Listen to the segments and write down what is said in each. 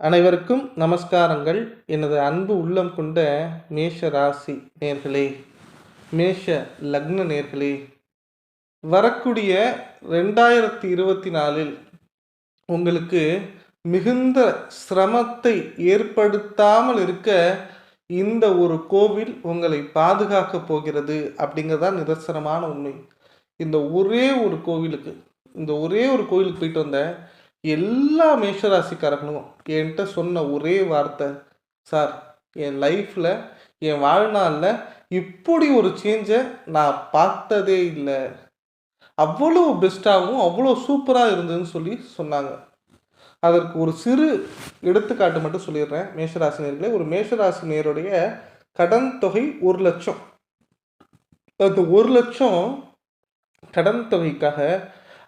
அனைவருக்கும் நமஸ்காரங்கள். எனது அன்பு உள்ளம் கொண்ட மேஷ ராசி நேர்களே மேஷ லக்ன நேர்களே வரக்கூடிய ரெண்டாயிரத்தி இருபத்தி நாலில் உங்களுக்கு மிகுந்த சிரமத்தை ஏற்படுத்தாமல் இருக்க இந்த ஒரு கோவில் உங்களை பாதுகாக்க போகிறது அப்படிங்கிறதான் நிதர்சனமான உண்மை. இந்த ஒரே ஒரு கோவிலுக்கு இந்த ஒரே ஒரு கோவிலுக்கு போயிட்டு வந்த எல்லா மேஷராசிக்காரங்களும் என்கிட்ட சொன்ன ஒரே வார்த்தை சார் என் லைஃப்பில் என் வாழ்நாளில் இப்படி ஒரு சேஞ்சை நான் பார்த்ததே இல்லை. அவ்வளோ பெஸ்ட்டாகவும் அவ்வளோ சூப்பராக இருந்ததுன்னு சொல்லி சொன்னாங்க. அதற்கு ஒரு சிறு எடுத்துக்காட்டு மட்டும் சொல்லிடுறேன். மேஷராசினியர்களே ஒரு மேஷராசினியருடைய கடன் தொகை ஒரு லட்சம். அந்த ஒரு லட்சம் கடன் தொகைக்காக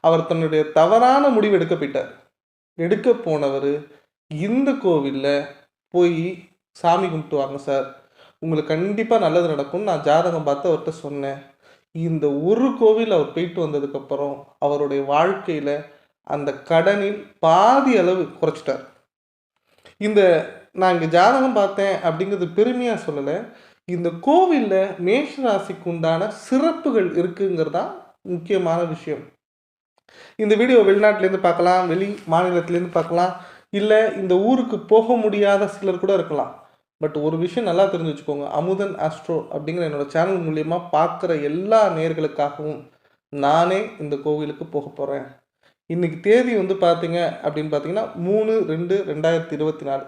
அவர் தன்னுடைய தவறான முடிவு எடுக்க போயிட்டார். எடுக்க போனவர் இந்த கோவிலில் போய் சாமி கும்பிட்டு வாங்க சார். உங்களுக்கு கண்டிப்பாக நல்லது நடக்கும்னு நான் ஜாதகம் பார்த்து அவர்கிட்ட சொன்னேன். இந்த ஒரு கோவில் அவர் போயிட்டு வந்ததுக்கப்புறம் அவருடைய வாழ்க்கையில் அந்த கடனில் பாதி அளவு குறைச்சிட்டார். இந்த நான் இங்கே ஜாதகம் பார்த்தேன் அப்படிங்கிறது பெருமையாக சொல்லலை. இந்த கோவிலில் மேஷராசிக்கு உண்டான சிறப்புகள் இருக்குங்கிறது தான் முக்கியமான விஷயம். இந்த வீடியோ வெளிநாட்டிலேருந்து பார்க்கலாம் வெளி மாநிலத்திலேருந்து பார்க்கலாம். இல்லை இந்த ஊருக்கு போக முடியாத சிலர் கூட இருக்கலாம். பட் ஒரு விஷயம் நல்லா தெரிஞ்சு வச்சுக்கோங்க. அமுதன் ஆஸ்ட்ரோ அப்படிங்கிற என்னோட சேனல் மூலயமா பார்க்குற எல்லா நேர்களுக்காகவும் நானே இந்த கோவிலுக்கு போக போகிறேன் இன்னைக்கு தேதி வந்து பார்த்தீங்க அப்படின்னு பார்த்தீங்கன்னா மூணு ரெண்டு ரெண்டாயிரத்தி இருபத்தி நாலு.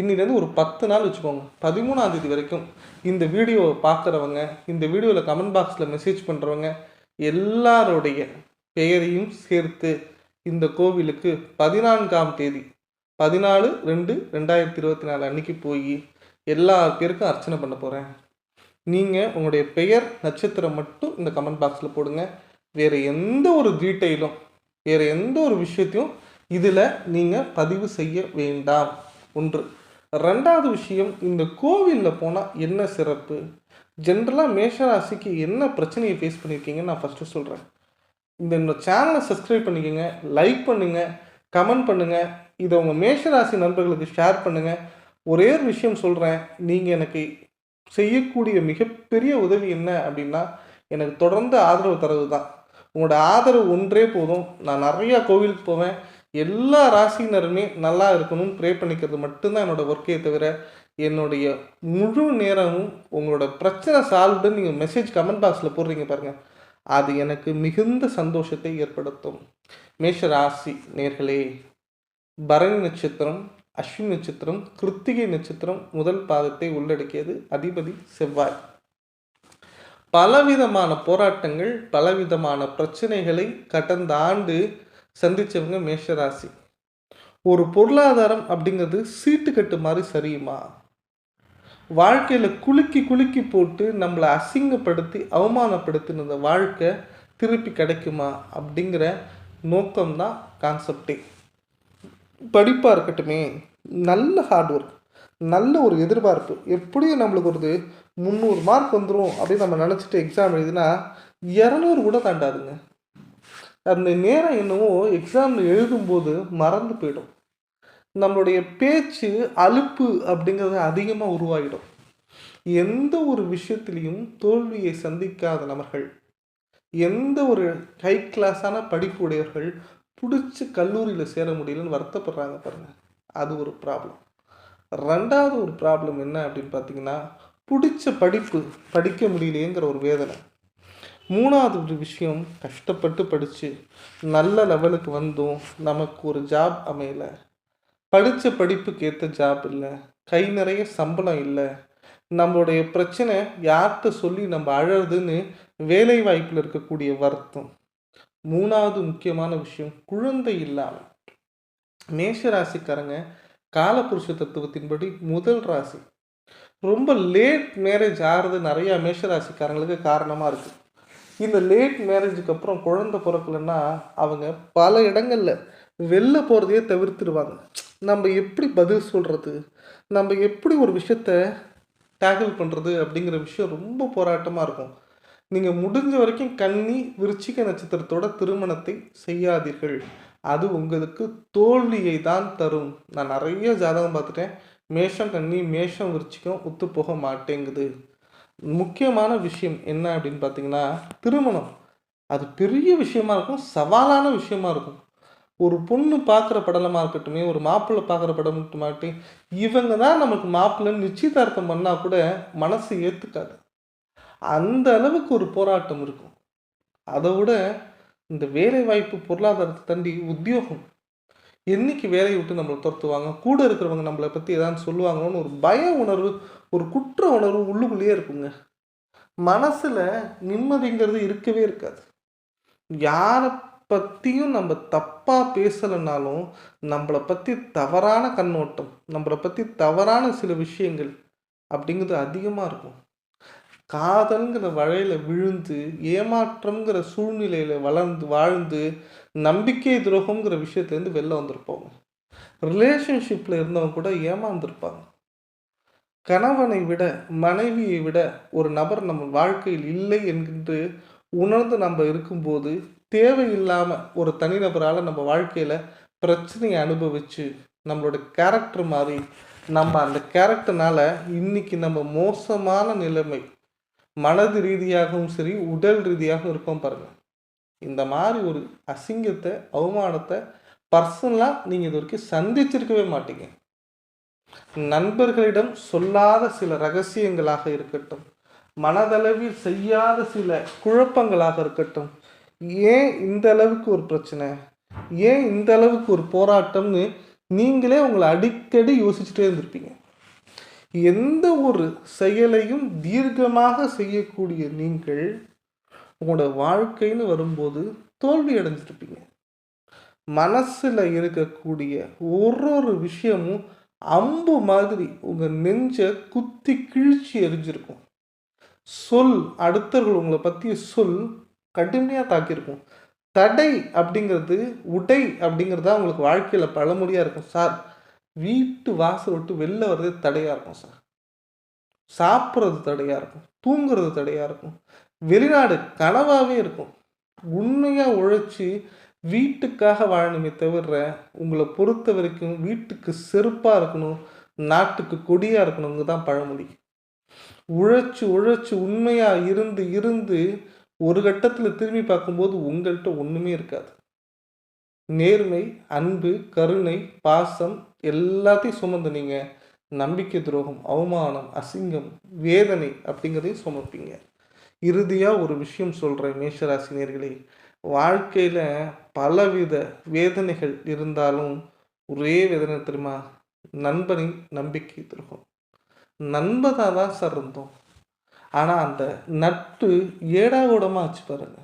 இன்னிலேருந்து ஒரு பத்து நாள் வச்சுக்கோங்க. பதிமூணாம் தேதி வரைக்கும் இந்த வீடியோவை பார்க்குறவங்க இந்த வீடியோவில் கமெண்ட் பாக்ஸில் மெசேஜ் பண்ணுறவங்க எல்லாருடைய பெயரையும் சேர்த்து இந்த கோவிலுக்கு பதினான்காம் தேதி பதினாலு ரெண்டு ரெண்டாயிரத்தி இருபத்தி நாலு அன்னைக்கு போய் எல்லா பேருக்கும் அர்ச்சனை பண்ண போகிறேன் நீங்கள் உங்களுடைய பெயர் நட்சத்திரம் மட்டும் இந்த கமெண்ட் பாக்ஸில் போடுங்க. வேறு எந்த ஒரு டீட்டெயிலும் வேறு எந்த ஒரு விஷயத்தையும் இதில் நீங்கள் பதிவு செய்ய வேண்டாம். ஒன்று. ரெண்டாவது விஷயம் இந்த கோவிலில் போனால் என்ன சிறப்பு? ஜென்ரலாக மேஷராசிக்கு என்ன பிரச்சனையை ஃபேஸ் பண்ணியிருக்கீங்கன்னு நான் ஃபஸ்ட்டு சொல்கிறேன் இந்த சேனலை சப்ஸ்கிரைப் பண்ணிக்கோங்க லைக் பண்ணுங்கள் கமெண்ட் பண்ணுங்கள் இதை உங்கள் மேஷராசி நண்பர்களுக்கு ஷேர் பண்ணுங்கள் ஒரே ஒரு விஷயம் சொல்கிறேன் நீங்கள் எனக்கு செய்யக்கூடிய மிகப்பெரிய உதவி என்ன அப்படின்னா எனக்கு தொடர்ந்து ஆதரவு தரவு தான் உங்களோட ஆதரவு ஒன்றே போதும். நான் நிறையா கோவிலுக்கு போவேன். எல்லா ராசினருமே நல்லா இருக்கணும்னு ப்ரே பண்ணிக்கிறது மட்டும்தான் என்னோடய ஒர்க்கே தவிர என்னுடைய முழு நேரமும் உங்களோட பிரச்சனை சால்வ்டுன்னு நீங்கள் மெசேஜ் கமெண்ட் பாக்ஸில் போடுறீங்க பாருங்கள் அது எனக்கு மிகுந்த சந்தோஷத்தை ஏற்படுத்தும். மேஷ ராசி நேர்களே பரணி நட்சத்திரம் அஸ்வினி நட்சத்திரம் கிருத்திகை நட்சத்திரம் முதல் பாதத்தை உள்ளடக்கியது அதிபதி செவ்வாய். பலவிதமான போராட்டங்கள் பலவிதமான பிரச்சனைகளை கடந்த ஆண்டு சந்திச்சவங்க மேஷராசி. ஒரு பொருளாதாரம் அப்படிங்கிறது சீட்டு கட்டு மாதிரி சரியுமா? வாழ்க்கையில் குலுக்கி குலுக்கி போட்டு நம்மளை அசிங்கப்படுத்தி அவமானப்படுத்தின இந்த வாழ்க்கை திருப்பி கிடைக்குமா அப்படிங்கிற நோக்கம்தான் கான்செப்டே படிப்பாக இருக்கட்டுமே நல்ல ஹார்ட் ஒர்க் நல்ல ஒரு எதிர்பார்ப்பு. எப்படியும் நம்மளுக்கு ஒரு முந்நூறு மார்க் வந்துடும் அப்படின்னு நம்ம நினச்சிட்டு எக்ஸாம் எழுதினா இரநூறு கூட தாண்டாதுங்க. அந்த நேரம் என்னவோ எக்ஸாமில் எழுதும்போது மறந்து போயிடும். நம்மளுடைய பேச்சு அலுப்பு அப்படிங்கிறது அதிகமாக உருவாகிடும். எந்த ஒரு விஷயத்திலையும் தோல்வியை சந்திக்காத நபர்கள் எந்த ஒரு ஹை கிளாஸான படிப்பு உடையவர்கள் பிடிச்ச கல்லூரியில் சேர முடியலன்னு வருத்தப்படுறாங்க பாருங்கள் அது ஒரு ப்ராப்ளம் ரெண்டாவது ஒரு ப்ராப்ளம் என்ன அப்படின்னு பார்த்தீங்கன்னா பிடிச்ச படிப்பு படிக்க முடியலையேங்கிற ஒரு வேதனை. மூணாவது ஒரு விஷயம் கஷ்டப்பட்டு படித்து நல்ல லெவலுக்கு வந்தும் நமக்கு ஒரு ஜாப் அமையலை. படித்த படிப்புக்கு ஏற்ற ஜாப் இல்லை. கை நிறைய சம்பளம் இல்லை. நம்மளுடைய பிரச்சனை யார்கிட்ட சொல்லி நம்ம அழறதுன்னு வேலை வாய்ப்பில் இருக்கக்கூடிய வருத்தம். மூணாவது முக்கியமான விஷயம் குழந்தை இல்லாமல். மேஷ ராசிக்காரங்க காலபுருஷ தத்துவத்தின்படி முதல் ராசி. ரொம்ப லேட் மேரேஜ் ஆகிறது நிறையா மேஷ ராசிக்காரங்களுக்கு காரணமாக இருக்குது இந்த லேட் மேரேஜுக்கு அப்புறம் குழந்தை பிறக்கலன்னா அவங்க பல இடங்களில் வெளில போகிறதையே தவிர்த்துடுவாங்க. நம்ம எப்படி பதில் சொல்கிறது நம்ம எப்படி ஒரு விஷயத்த டேக்கிள் பண்ணுறது அப்படிங்கிற விஷயம் ரொம்ப போராட்டமாக இருக்கும். நீங்கள் முடிஞ்ச வரைக்கும் கன்னி விருச்சிக நட்சத்திரத்தோட திருமணத்தை செய்யாதீர்கள். அது உங்களுக்கு தோல்வியை தான் தரும். நான் நிறைய ஜாதகம் பார்த்துட்டேன். மேஷம் கன்னி மேஷம் விருச்சிக்கம் ஒத்து போக மாட்டேங்குது. முக்கியமான விஷயம் என்ன அப்படின்னு பார்த்தீங்கன்னா திருமணம். அது பெரிய விஷயமா இருக்கும் சவாலான விஷயமா இருக்கும். ஒரு பொண்ணு பார்க்குற படலமாக இருக்கட்டுமே ஒரு மாப்பிள்ளை பார்க்குற படம் மாட்டும் இவங்க தான் நமக்கு மாப்பிள்ளை நிச்சயதார்த்தம் பண்ணால் கூட மனசு ஏற்றுக்காது அந்த அளவுக்கு ஒரு போராட்டம் இருக்கும். அதை விட இந்த வேலை வாய்ப்பு பொருளாதாரத்தை தாண்டி உத்தியோகம். என்னைக்கு வேலையை விட்டு நம்மளை துரத்துவாங்க? கூட இருக்கிறவங்க நம்மளை பற்றி ஏதாவது சொல்லுவாங்களோன்னு ஒரு பய உணர்வு ஒரு குற்ற உணர்வு உள்ளுக்குள்ளேயே இருக்குங்க. மனசில் நிம்மதிங்கிறது இருக்கவே இருக்காது. யாரை பற்றியும் நம்ம தப்பாக பேசலைனாலும் நம்மளை பற்றி தவறான கண்ணோட்டம் நம்மளை பற்றி தவறான சில விஷயங்கள் அப்படிங்கிறது அதிகமாக இருக்கும். காதல்ங்கிற வழையில் விழுந்து ஏமாற்றம்ங்கிற சூழ்நிலையில் வளர்ந்து வாழ்ந்து நம்பிக்கை துரோகம்ங்கிற விஷயத்துலேருந்து வெளில வந்திருப்பாங்க ரிலேஷன்ஷிப்பில் இருந்தவங்க கூட ஏமாந்துருப்பாங்க. கணவனை விட மனைவியை விட ஒரு நபர் நம்ம வாழ்க்கையில் இல்லை என்கின்ற உணர்ந்து நம்ம இருக்கும்போது தேவையில்லாமல் ஒரு தனிநபரால் நம்ம வாழ்க்கையில் பிரச்சனையை அனுபவித்து நம்மளோட கேரக்டர் மாறி நம்ம அந்த கேரக்டர்னால் இன்னைக்கு நம்ம மோசமான நிலைமை மனது ரீதியாகவும் சரி உடல் ரீதியாகவும் இருக்கோம் பாருங்கள் இந்த மாதிரி ஒரு அசிங்கத்தை அவமானத்தை பர்சனலாக நீங்கள் இது வரைக்கும் சந்திச்சிருக்கவே மாட்டீங்க. நண்பர்களிடம் சொல்லாத சில ரகசியங்களாக இருக்கட்டும் மனதளவில் செய்யாத சில குழப்பங்களாக இருக்கட்டும் ஏன் இந்த அளவுக்கு ஒரு பிரச்சனை? ஏன் இந்த அளவுக்கு ஒரு போராட்டம்னு நீங்களே உங்களை அடிக்கடி யோசிச்சுட்டே இருந்திருப்பீங்க. எந்த ஒரு செயலையும் தீர்க்கமாக செய்யக்கூடிய நீங்கள் உங்களோட வாழ்க்கைன்னு வரும்போது தோல்வி அடைஞ்சிருப்பீங்க. மனசில் இருக்கக்கூடிய ஒரு ஒரு விஷயமும் அம்பு மாதிரி உங்கள் நெஞ்சை குத்தி கிழிச்சி எரிஞ்சிருக்கும். சொல் அடுத்தவர்கள் உங்களை பற்றிய சொல் கடுமையாக தாக்கியிருக்கும். தடை அப்படிங்கிறது உடை அப்படிங்கிறது தான் உங்களுக்கு வாழ்க்கையில் பழமொழியாக இருக்கும். சார் வீட்டு வாசல் விட்டு வெளில வர்றதே தடையாக இருக்கும் சார். சாப்பிட்றது தடையாக இருக்கும். தூங்குறது தடையாக இருக்கும். வெளிநாடு கனவாகவே இருக்கும். உண்மையாக உழைச்சி வீட்டுக்காக வாழணுமே தவிர உங்களை பொறுத்த வரைக்கும் வீட்டுக்கு செருப்பாக இருக்கணும் நாட்டுக்கு கொடியாக இருக்கணுங்க தான் பழமொழி. உழைச்சி உழைச்சி உண்மையாக இருந்து இருந்து ஒரு கட்டத்தில் திரும்பி பார்க்கும்போது உங்கள்கிட்ட ஒன்றுமே இருக்காது. நேர்மை அன்பு கருணை பாசம் எல்லாத்தையும் சுமந்து நீங்கள் நம்பிக்கை துரோகம் அவமானம் அசிங்கம் வேதனை அப்படிங்கிறதையும் சுமப்பீங்க. இறுதியாக ஒரு விஷயம் சொல்கிறேன் மேஷராசினியர்களே வாழ்க்கையில் பலவித வேதனைகள் இருந்தாலும் ஒரே வேதனை தெரியுமா? நண்பனின் நம்பிக்கை துரோகம். நண்பதாக தான் சார் இருந்தோம். ஆனால் அந்த நட்பு ஏடாகூடமாக ஆச்சு பாருங்க.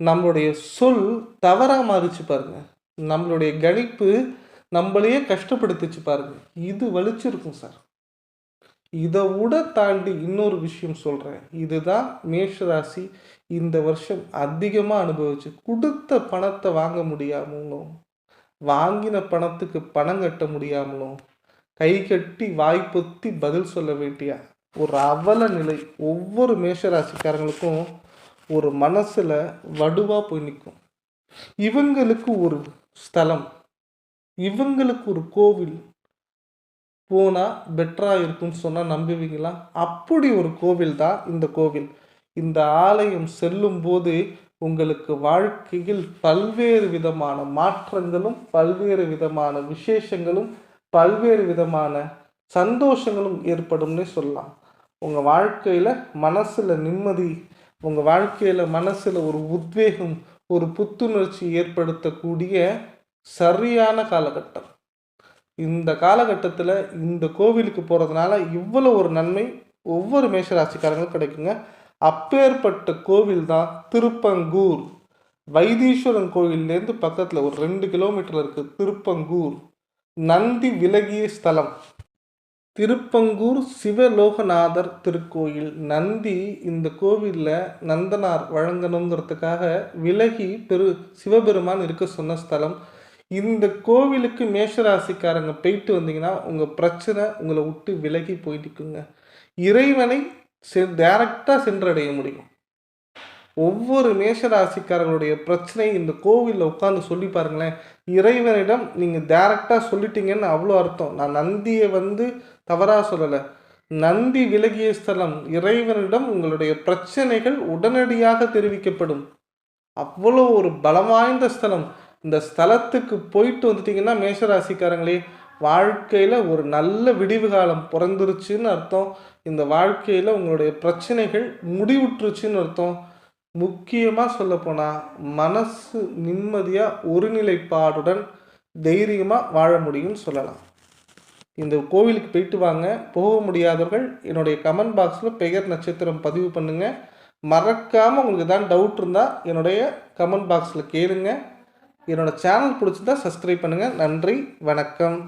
நம்மளுடைய சொல் தவறாக மாறிச்சு பாருங்க. நம்மளுடைய கணிப்பு நம்மளையே கஷ்டப்படுத்திச்சு பாருங்க. இது வலிச்சிருக்கும் சார். இதை விட தாண்டி இன்னொரு விஷயம் சொல்கிறேன் இதுதான் மேஷராசி இந்த வருஷம் அதிகமாக அனுபவிச்சு கொடுத்த பணத்தை வாங்க முடியாமலும் வாங்கின பணத்துக்கு பணம் கட்ட முடியாமலும் கை கட்டி வாய்ப்பொத்தி பதில் சொல்ல வேண்டிய ஒரு அவல நிலை ஒவ்வொரு மேஷராசிக்காரங்களுக்கும் ஒரு மனசில் வடுவாக போய் நிற்கும் இவங்களுக்கு ஒரு ஸ்தலம் இவங்களுக்கு ஒரு கோவில் போனால் பெட்டராக இருக்கும்னு சொன்னால் நம்புவீங்களா? அப்படி ஒரு கோவில் தான் இந்த கோவில். இந்த ஆலயம் செல்லும் போது உங்களுக்கு வாழ்க்கையில் பல்வேறு விதமான மாற்றங்களும் பல்வேறு விதமான விசேஷங்களும் பல்வேறு விதமான சந்தோஷங்களும் ஏற்படும்னே சொல்லலாம். உங்கள் வாழ்க்கையில் மனசில் நிம்மதி உங்கள் வாழ்க்கையில் மனசில் ஒரு உத்வேகம் ஒரு புத்துணர்ச்சி ஏற்படுத்தக்கூடிய சரியான காலகட்டம். இந்த காலகட்டத்தில் இந்த கோவிலுக்கு போகிறதுனால இவ்வளோ ஒரு நன்மை ஒவ்வொரு மேஷராசிக்காரங்களும் கிடைக்குங்க. அப்பேற்பட்ட கோவில் தான் திருப்பங்கூர். வைத்தீஸ்வரன் கோவில்லேருந்து பக்கத்தில் ஒரு ரெண்டு கிலோமீட்டர் இருக்குது திருப்பங்கூர். நந்தி விலகிய ஸ்தலம். திருப்பங்கூர் சிவலோகநாதர் திருக்கோயில். நந்தி இந்த கோவிலில் நந்தனார் வழங்கணுங்கிறதுக்காக விலகி பெரு சிவபெருமான் இருக்க சொன்ன ஸ்தலம். இந்த கோவிலுக்கு மேஷராசிக்காரங்க போயிட்டு வந்தீங்கன்னா உங்கள் பிரச்சனை உங்களை விட்டு விலகி போயிட்டுக்குங்க. இறைவனை செ டைரக்டாக சென்றடைய முடியும். ஒவ்வொரு மேஷராசிக்காரர்களுடைய பிரச்சனை இந்த கோவிலில் உட்காந்து சொல்லி பாருங்களேன். இறைவனிடம் நீங்கள் டைரெக்டாக சொல்லிட்டீங்கன்னு அவ்வளோ அர்த்தம். நான் நந்தியை வந்து தவறாக சொல்லலை. நந்தி விலகிய ஸ்தலம் இறைவனிடம் உங்களுடைய பிரச்சனைகள் உடனடியாக தெரிவிக்கப்படும். அவ்வளோ ஒரு பலம் வாய்ந்த ஸ்தலம். இந்த ஸ்தலத்துக்கு போயிட்டு வந்துட்டிங்கன்னா மேஷராசிக்காரங்களே வாழ்க்கையில் ஒரு நல்ல விடிவு காலம் பிறந்துருச்சுன்னு அர்த்தம். இந்த வாழ்க்கையில் உங்களுடைய பிரச்சனைகள் முடிவுற்றுச்சுன்னு அர்த்தம். முக்கியமாக சொல்லப்போனால் மனசு நிம்மதியாக ஒருநிலைப்பாடுடன் தைரியமாக வாழ முடியும்னு சொல்லலாம். இந்த கோவிலுக்கு போயிட்டு வாங்க. போக முடியாதவர்கள் என்னுடைய கமெண்ட் பாக்ஸில் பெயர் நட்சத்திரம் பதிவு பண்ணுங்கள் மறக்காமல் உங்களுக்கு தான் டவுட் இருந்தால் என்னுடைய கமெண்ட் பாக்ஸில் கேளுங்க. என்னோடய சேனல் பிடிச்சிருந்தா சப்ஸ்கிரைப் பண்ணுங்கள் நன்றி வணக்கம்.